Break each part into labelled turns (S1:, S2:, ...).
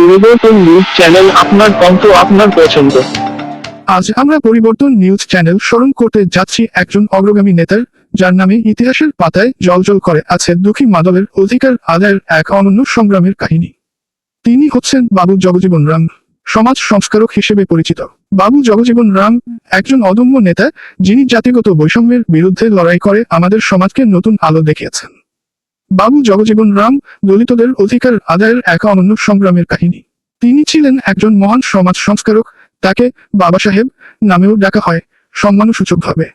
S1: পরিবর্তন news channel আপনার কণ্ঠ আপনার পছন্দ।
S2: আজ আমরা পরিবর্তন নিউজ চ্যানেল স্মরণ করতে যাচ্ছি একজন অগ্রগামী নেতার, যার নামে ইতিহাসের পাতায় জলজল করে আছে দুঃখী মাদলের অধিকার আদায়ের এক অনন্য সংগ্রামের কাহিনী। তিনি হচ্ছেন বাবু জগজীবন রাম, সমাজ সংস্কারক হিসেবে পরিচিত। বাবু জগজীবন রাম একজন অদম্য নেতা যিনি জাতিগত বৈষম্যের বিরুদ্ধে লড়াই করে আমাদের সমাজকে নতুন আলো দেখিয়েছেন। বাবু জগজীবন রাম দলিতদের অধিকার আদায়ের এক অনন্য সংগ্রামের কাহিনী। তিনি ছিলেন একজন মহান সমাজ সংস্কারক। তাকে বাবা সাহেব নামেও ডাকা হয় সম্মানসূচকভাবে।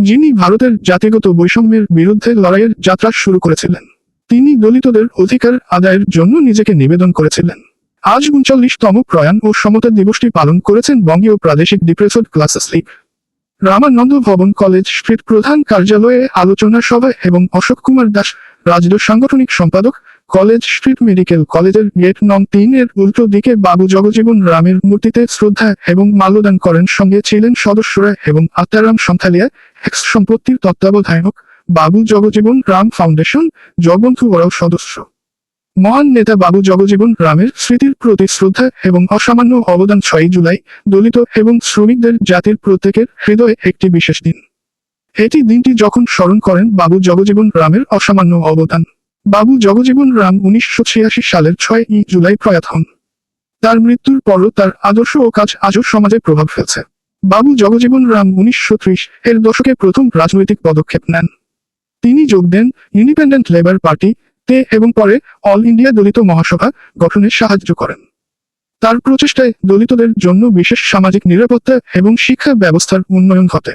S2: যিনি ভারতের জাতিগত বৈষম্যের বিরুদ্ধে লড়াইয়ের যাত্রা শুরু করেছিলেন। তিনি দলিতদের অধিকার আদায়ের জন্য নিজেকে নিবেদন করেছিলেন। আজ উনচল্লিশতম প্রয়াণ ও সমতা দিবসটি পালন করেছেন বঙ্গীয় প্রাদেশিক ডিপ্রেসড ক্লাসেস লীগ। রামানন্দ ভবন কলেজ স্ট্রিট প্রধান কার্যালয়ে আলোচনা সভা এবং অশোক কুমার দাস রাজ্য সাংগঠনিক সম্পাদক, কলেজ স্ট্রিট মেডিকেল কলেজের গেট নং তিন এর উল্টো দিকে বাবু জগজীবন রামের মূর্তিতে শ্রদ্ধা এবং মাল্যদান করেন। সঙ্গে ছিলেন সদস্যরা এবং আত্মারাম সন্থালিয়া, এক্স সম্পত্তির তত্ত্বাবধায়ক বাবু জগজীবন রাম ফাউন্ডেশন, জগবন্ধু ওরাও সদস্য। মহান নেতা বাবু জগজীবন রামের স্মৃতির প্রতি শ্রদ্ধা এবং অসামান্য অবদান ছয়ই জুলাই দলিত এবং শ্রমিকদের জাতির প্রত্যেকের হৃদয়ে একটি বিশেষ দিন। এটি দিনটি যখন স্মরণ করেন বাবু জগজীবন রামের অসামান্য অবদান। বাবু জগজীবন রাম উনিশশো ছিয়াশি সালের ছয় ই জুলাই প্রয়াত হন। তার মৃত্যুর পরও তার আদর্শ ও কাজ আজও সমাজে প্রভাব ফেলছে। বাবু জগজীবন রাম উনিশশো ত্রিশ এর দশকে প্রথম রাজনৈতিক পদক্ষেপ নেন। তিনি যোগ দেন ইন্ডিপেন্ডেন্ট লেবার পার্টি তে এবং পরে অল ইন্ডিয়া দলিত মহাসভা গঠনে সাহায্য করেন। তার প্রচেষ্টায় দলিতদের জন্য বিশেষ সামাজিক নিরাপত্তা এবং শিক্ষা ব্যবস্থার উন্নয়ন ঘটে।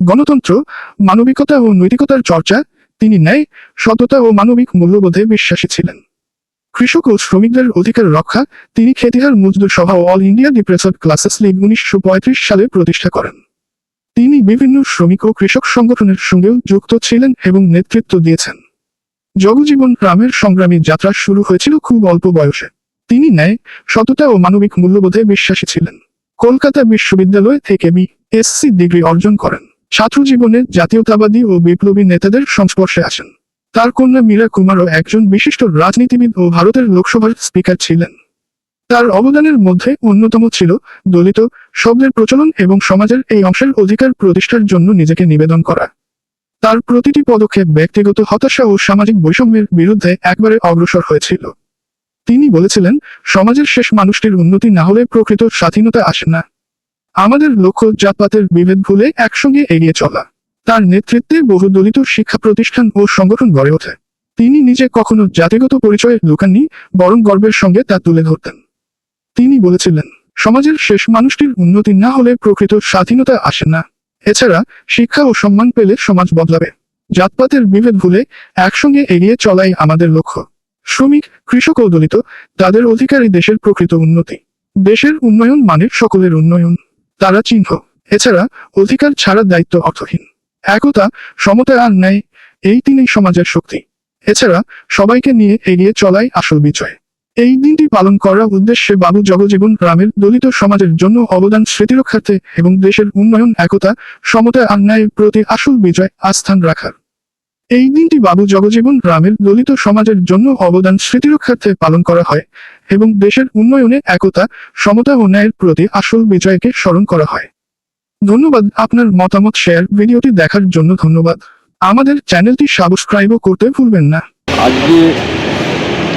S2: গণতন্ত্র, মানবিকতা ও নৈতিকতার চর্চা, তিনি ন্যায়, সততা ও মানবিক মূল্যবোধে বিশ্বাসী ছিলেন। কৃষক ও শ্রমিকদের অধিকার রক্ষা তিনি খেতিহার মজদুর সভা ও all India depressed classes league উনিশশো সালে প্রতিষ্ঠা করেন। তিনি বিভিন্ন শ্রমিক ও কৃষক সংগঠনের সঙ্গেও যুক্ত ছিলেন এবং নেতৃত্ব দিয়েছেন। জগজীবন রামের সংগ্রামী যাত্রা শুরু হয়েছিল খুব অল্প বয়সে। তিনি ন্যায়, সততা ও মানবিক মূল্যবোধে বিশ্বাসী ছিলেন। কলকাতা বিশ্ববিদ্যালয় থেকে বি এসসি ডিগ্রি অর্জন করেন। ছাত্র জীবনে জাতীয়তাবাদী ও বিপ্লবী নেতাদের সংস্পর্শে আসেন। তার কন্যা মীরা কুমারও একজন বিশিষ্ট রাজনীতিবিদ ও ভারতের লোকসভার স্পিকার ছিলেন। তার অবদানের মধ্যে অন্যতম ছিল দলিত, শব্দের প্রচলন এবং সমাজের এই অংশের অধিকার প্রতিষ্ঠার জন্য নিজেকে নিবেদন করা। তার প্রতিটি পদক্ষেপ ব্যক্তিগত হতাশা ও সামাজিক বৈষম্যের বিরুদ্ধে একবারে অগ্রসর হয়েছিল। তিনি বলেছিলেন, সমাজের শেষ মানুষটির উন্নতি না হলে প্রকৃত স্বাধীনতা আসে না। আমাদের লক্ষ্য জাতপাতের বিভেদ ভুলে একসঙ্গে এগিয়ে চলা। তার নেতৃত্বে বহু দলিত শিক্ষা প্রতিষ্ঠান ও সংগঠন গড়ে ওঠে। তিনি নিজে কখনো জাতিগত পরিচয়ে লুকাননি বরং গর্বের সঙ্গে তা তুলে ধরতেন। তিনি বলেছিলেন, সমাজের শেষ মানুষটির উন্নতি না হলে প্রকৃত স্বাধীনতা আসে না। এছাড়া শিক্ষা ও সম্মান পেলে সমাজ বদলাবে। জাতপাতের বিভেদ ভুলে একসঙ্গে এগিয়ে চলাই আমাদের লক্ষ্য। শ্রমিক, কৃষক ও দলিত, তাদের অধিকারী দেশের প্রকৃত উন্নতি। দেশের উন্নয়ন মানে সকলের উন্নয়ন। তারা চিহ্ন। এছাড়া অধিকার ছাড়ার দায়িত্ব অর্থহীন। একতা সমতা আর ন্যায়, এই তিনই সমাজের শক্তি। এছাড়া সবাইকে নিয়ে এগিয়ে চলাই আসল বিজয়। এই দিনটি পালন করার উদ্দেশ্যে বাবু জগজীবন গ্রামের দলিত সমাজের জন্য অবদান স্মৃতিরক্ষার্থে এবং দেশের উন্নয়ন, একতা সমতা আর ন্যায়ের প্রতি আসল বিজয় আস্থান রাখার। এই দিনটি বাবু জগজীবন রামের দলিত সমাজের জন্য অবদান স্মৃতিরক্ষার্থে পালন করা হয় এবং দেশের উন্নয়নে একতা, সমতা ও ন্যায়ের প্রতি আসল বিজয়কে স্মরণ করা হয়। ধন্যবাদ আপনার মতামত শেয়ার। ভিডিওটি দেখার জন্য ধন্যবাদ। আমাদের চ্যানেলটি সাবস্ক্রাইবও করতে ভুলবেন না।
S3: আজকে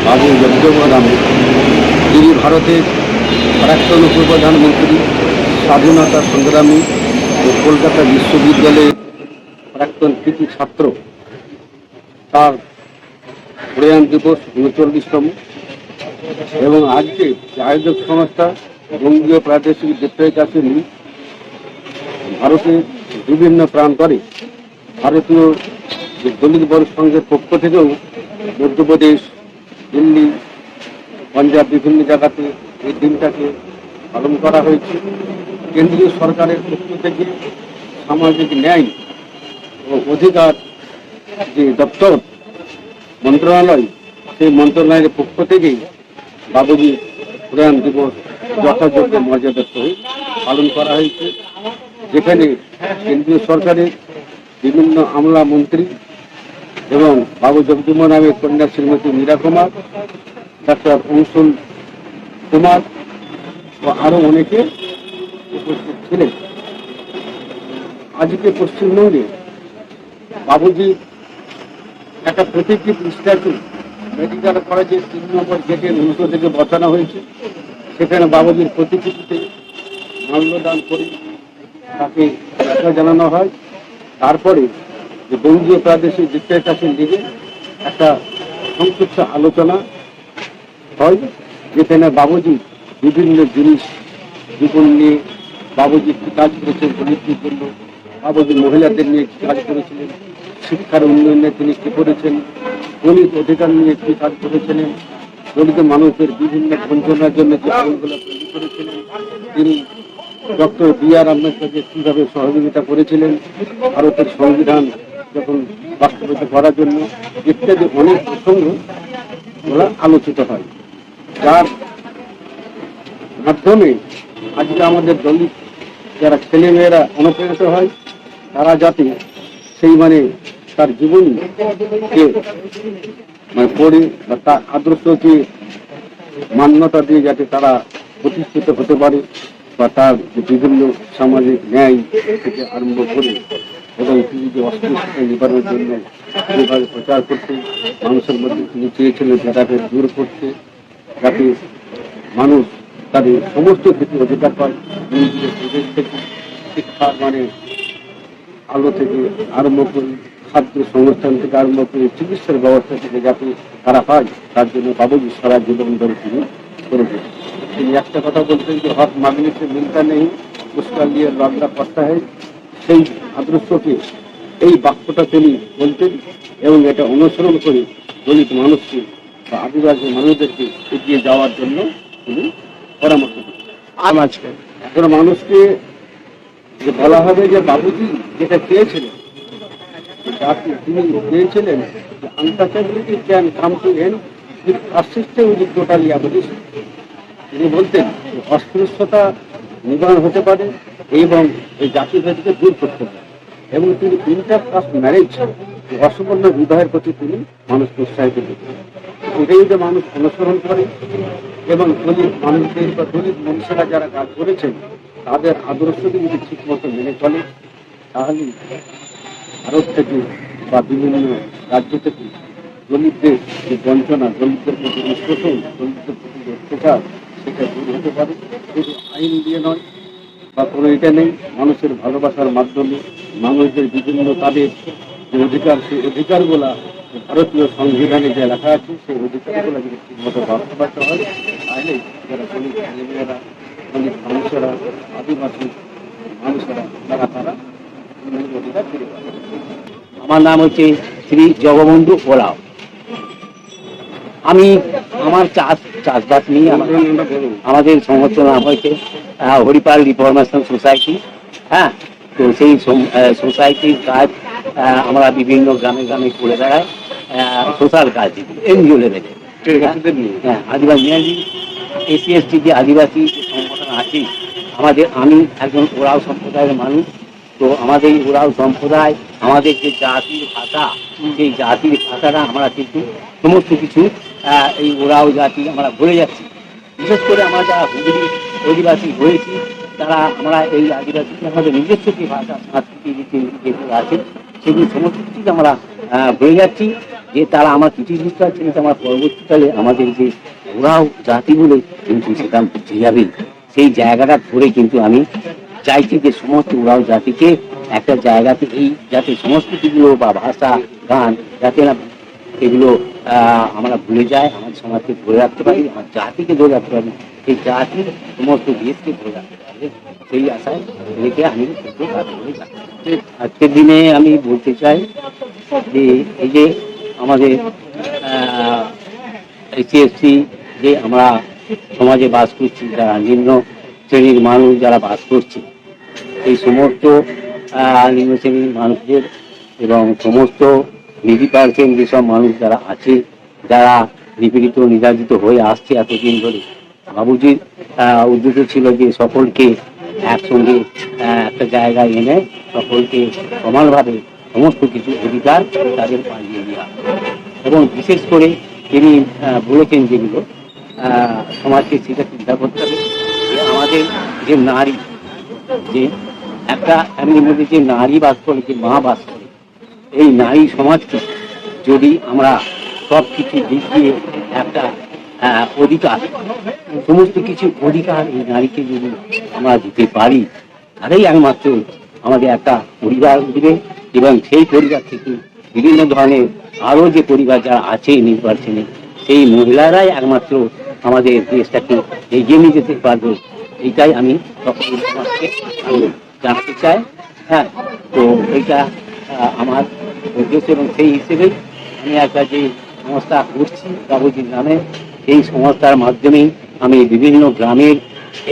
S3: বাবু যিনি ভারতের প্রাক্তন উপপ্রধানমন্ত্রী, স্বাধীনতা সংগ্রামী ও কলকাতা বিশ্ববিদ্যালয়ের প্রাক্তন কৃতি ছাত্র তার প্রয়াণ দিবস উনচল্লিশতম এবং আজকে আয়োজক সংস্থা বঙ্গীয় প্রাদেশিক ডিপ্রেস অ্যাসেম্বলি ভারতের বিভিন্ন প্রান্তরে ভারতীয় দলিত বড় সংঘের পক্ষ থেকেও মধ্যপ্রদেশ, দিল্লি, পাঞ্জাব বিভিন্ন জায়গাতে এই দিনটাকে পালন করা হয়েছে। কেন্দ্রীয় সরকারের পক্ষ থেকে সামাজিক ন্যায় ও অধিকার যে দপ্তর, মন্ত্রণালয়, সেই মন্ত্রণালয়ের পক্ষ থেকেই বাবুজি প্রয়াণ দিবস যথাযোগ্য মর্যাদার সহিত পালন করা হয়েছে। যেখানে কেন্দ্রীয় সরকারের বিভিন্ন আমলা মন্ত্রী এবং বাবু জগদীব নামের কন্যা শ্রীমতী মীরা কুমার, ডাক্তার অংশুল কুমার ও আরও অনেকে উপস্থিত ছিলেন। আজকে পশ্চিমবঙ্গে বাবুজি একটা প্রতীকী স্ট্যাচু মেডিকেল কলেজের তিন নম্বর গেটের উল্টো থেকে বসানো হয়েছে। সেখানে বাবুজির প্রতিকৃতিতে মাল্যদান করে তাকে শ্রদ্ধা জানানো হয়। তারপরে যে বঙ্গীয় প্রাদেশিক ডিক্টেটারশিপ লিগে একটা সংক্ষিপ্ত আলোচনা হয়, যেখানে বাবুজি বিভিন্ন জিনিস, জীবন নিয়ে বাবুজি কি কাজ করেছেন দলিতদের জন্য বাবুজি মহিলাদের নিয়ে কাজ করেছিলেন শিক্ষার উন্নয়নে তিনি কি করেছেন? দলিত অধিকার নিয়ে কি কাজ করেছিলেন দলিত মানুষদের বিভিন্ন বঞ্চনার জন্য যে আইনগুলো তৈরি করেছিলেন তিনি ডক্টর বি আর আম্বেদকরকে কীভাবে সহযোগিতা করেছিলেন, ভারতের সংবিধান যখন বাস্তবায়িত করার জন্য ইত্যাদি অনেক প্রসঙ্গ ওরা আলোচিত হয়। যার মাধ্যমে আজকে আমাদের দলিত যারা ছেলেমেয়েরা অনুপ্রাণিত হয়, তারা যাতে সেই মানে তার জীবনকে মানে পড়ে বা তার আদর্শকে মান্যতা দিয়ে যাতে তারা প্রতিষ্ঠিত হতে পারে বা তার বিভিন্ন সামাজিক ন্যায় থেকে আরম্ভ করে এবং যে অস্পৃশ্যতা নিবারণের জন্য যেভাবে প্রচার করতে মানুষের মধ্যে তিনি চেয়েছিলেন ভেদাভেদ দূর করতে, যাতে মানুষ তাদের সমস্ত ক্ষেত্রে অধিকার পায়, নিজেদের থেকে শিক্ষা মানে আলো থেকে আরম্ভ করে খাদ্য সংস্থান থেকে আরম্ভ করে চিকিৎসার ব্যবস্থা থেকে যাতে তারা পায় তার জন্য বাবুজি সারা জীবন ধরে তিনি করেছেন তিনি একটা কথা বলতেন যে হক মাগনে সে মিলতা নেই পুরস্কার দিয়ে লড়না করতে হয়। সেই আদর্শকে এই বাক্যটা তিনি বলতেন এবং এটা অনুসরণ করে দলিত মানুষকে বা আদিবাসী মানুষদেরকে এগিয়ে যাওয়ার জন্য তিনি পরামর্শ দিতেন।
S1: আমাজকে
S3: এখন মানুষকে যে বলা হবে যে বাবুজি যেটা চেয়েছিলেন can come to an with persistent with totally abolition তিনি বলতেন অস্পৃশ্যতা নিবারণ হতে পারে এবং এই জাতিভেদকে দূর করতে পারে। এবং তিনি ইন্টার কাস্ট ম্যারেজ অসম্পূর্ণ বিবাহের প্রতি তিনি মানুষকে উৎসাহিত এটাই যে মানুষ অনুসরণ করে এবং দলিত মানুষদের বা দলিত মনুষ্যরা যারা কাজ করেছেন, তাদের আদর্শকে যদি ঠিক মতো মেনে চলে, তাহলে ভারত থেকে বা বিভিন্ন রাজ্য থেকে দলিতদের যে বঞ্চনা দলিতদের প্রতি শোষণ, দলিতদের প্রতি যে অত্যাচার, সেটা দূর হতে পারে। শুধু আইন দিয়ে নয়, বা কোনো এটা নেই, মানুষের ভালোবাসার মাধ্যমে মানুষদের বিভিন্ন তাদের যে অধিকার, সেই অধিকারগুলা ভারতীয় সংবিধানে যে লেখা আছে, সেই অধিকারগুলো যদি ঠিকমতো বাস্তবায়িত হয়, তাহলে যারা দলিত ছেলেমেয়েরা দলিত মানুষেরা, আদিবাসী মানুষেরা, তারা তারা
S4: আমার নাম হচ্ছে শ্রী জগবন্ধু ওরাও। আমি আমার চাষ চাষবাস নিয়ে আমাদের সংগঠন নাম হয়েছে হরিপাল রিফরমেশন সোসাইটি। হ্যাঁ তো সেই সোসাইটির কাজ আমরা বিভিন্ন গ্রামে গ্রামে করে বেড়াই সোশ্যাল কাজ এনজিও লেভেলে। হ্যাঁ আদিবাসী এসি এসটি যে আদিবাসী সংগঠন আছে আমাদের আমি একজন ওরাও সম্প্রদায়ের মানুষ তো আমাদের এই ওরাও সম্প্রদায় আমাদের যে জাতির ভাষা সেই জাতির ভাষাটা আমরা কিন্তু সমস্ত কিছু এই ওরাও জাতি আমরা ভুলে যাচ্ছি। বিশেষ করে আমরা যারা হুগলি অধিবাসী হয়েছি তারা আমরা এই আদিবাসী আমাদের নিজস্ব যে ভাষা সংস্কৃতি রীতি যেগুলো আছে সেগুলো সমস্ত কিছু আমরা ভুলে যাচ্ছি। যে তারা আমার কিছু বুঝতে পারছে না আমার পরবর্তীকালে আমাদের যে ওরাও জাতি বলে কিন্তু সেটা বুঝে যাবে সেই জায়গাটা ধরে কিন্তু আমি চাইছি যে সমস্ত ওরাও জাতিকে। একটা জায়গাতে এই যাতে সংস্কৃতিগুলো বা ভাষা, গান যাতে না এগুলো আমরা ভুলে যাই, আমাদের সমাজকে ধরে রাখতে পারি, আমার জাতিকে ধরে রাখতে পারি। সেই জাতির সমস্ত দেশকে ধরে রাখতে পারি। সেই আশায় রেখে আমি। আজকের দিনে আমি বলতে চাই যে, এই যে আমাদের এসসি যে আমরা সমাজে বাস করছি, যারা নিম্ন শ্রেণির মানুষ যারা বাস করছে, এই সমস্ত নিম্ন শ্রেণির মানুষদের এবং সমস্ত নিধি পার্সেন্ট যেসব মানুষ যারা আছে, যারা নিপীড়িত, নির্যাতিত হয়ে আসছে এতদিন ধরে, বাবুজির উদ্দেশ্য ছিল যে সকলকে একসঙ্গে একটা জায়গায় এনে সকলকে সমানভাবে সমস্ত কিছু অধিকার তাদের পাইয়ে দেওয়া। এবং বিশেষ করে তিনি বলেছেন যেগুলো সমাজকে সেটা চিন্তা করতে হবে। যে যে নারী, যে একটা ফ্যামিলির মধ্যে যে নারী বাস করে, যে মা বাস করে, এই নারী সমাজকে যদি আমরা সব কিছু দিক দিয়ে একটা অধিকার, সমস্ত কিছু অধিকার এই নারীকে যদি আমরা দিতে পারি, তাহলেই একমাত্র আমাদের একটা পরিবার দিবে এবং সেই পরিবার থেকে বিভিন্ন ধরনের আরও যে পরিবার যারা আছে, নির্বাচনে, সেই মহিলারাই একমাত্র আমাদের দেশটাকে এগিয়ে নিয়ে যেতে পারবে। এইটাই আমি জানাতে চাই। হ্যাঁ তো এইটা আমার উদ্দেশ্য এবং সেই হিসেবেই আমি একটা যে সংস্থা করছি বাবুজির নামে এই সংস্থার মাধ্যমেই আমি বিভিন্ন গ্রামের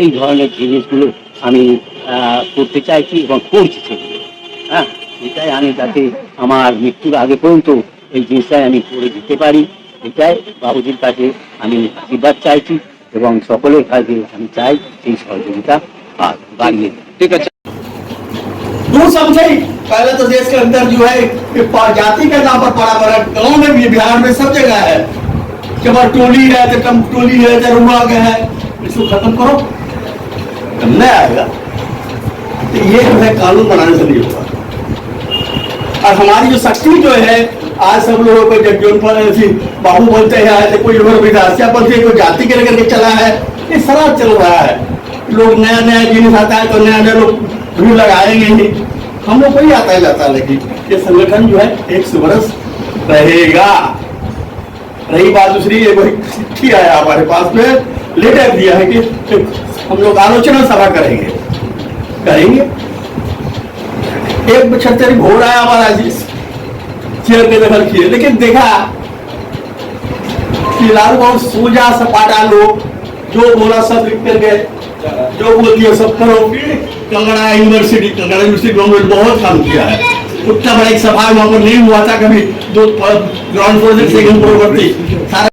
S4: এই ধরনের জিনিসগুলো আমি করতে চাইছি এবং করছি সেগুলো। হ্যাঁ এটাই আমি যাতে আমার মৃত্যুর আগে পর্যন্ত এই জিনিসটাই আমি করে দিতে পারি। এটাই বাবুজির কাছে আমি আশীর্বাদ চাইছি। এবং সকলের কাছে আমি চাই সেই সহযোগিতা আর বাড়িয়ে দিতে।
S1: ঠিক আছে
S5: दूर समझे पहले तो देश के अंदर जो है कि पा- जाति के नाम पर पड़ा पड़ा गाँव में भी बिहार में सब जगह है कि बार टोली है तो कम टोली है तो रुआ गया है इसको खत्म करो नहीं आएगा तो ये जो है कानून बनाने से नहीं होगा और हमारी जो शक्ति जो है आज सब लोगों को जब जो बाबू बोलते हैं, आज कोई लोग विधासिया बोलते हैं कोई जाति के लेकर के चला है, ये सारा चल रहा है। लोग नया नया जिनिस आता है तो नया नया लोग भीड़ लगाएँगे ही। हम लोग को ही आता है जाता लेकिन ये संगठन जो है, एक सौ बरस रहेगा। रही बात दूसरी, ये वही चिट्ठी आया हमारे पास में, लेटर दिया है कि हम लोग आलोचना सभा करेंगे। करेंगे? एक छत्तर घोड़ आया हमारा चेयर के दखल किए लेकिन देखा कि लाल बहुत सोजा सपाटा लोग, जो बोला सब लिख कर गए जो बोल दिया सब करो। Kangra university Kangra university government बहुत काम किया है। उतना बड़ा एक सभा वहाँ पर नहीं हुआ था कभी। दो ग्राउंड फ्लोर से सेकंड फ्लोर पर थी। सारा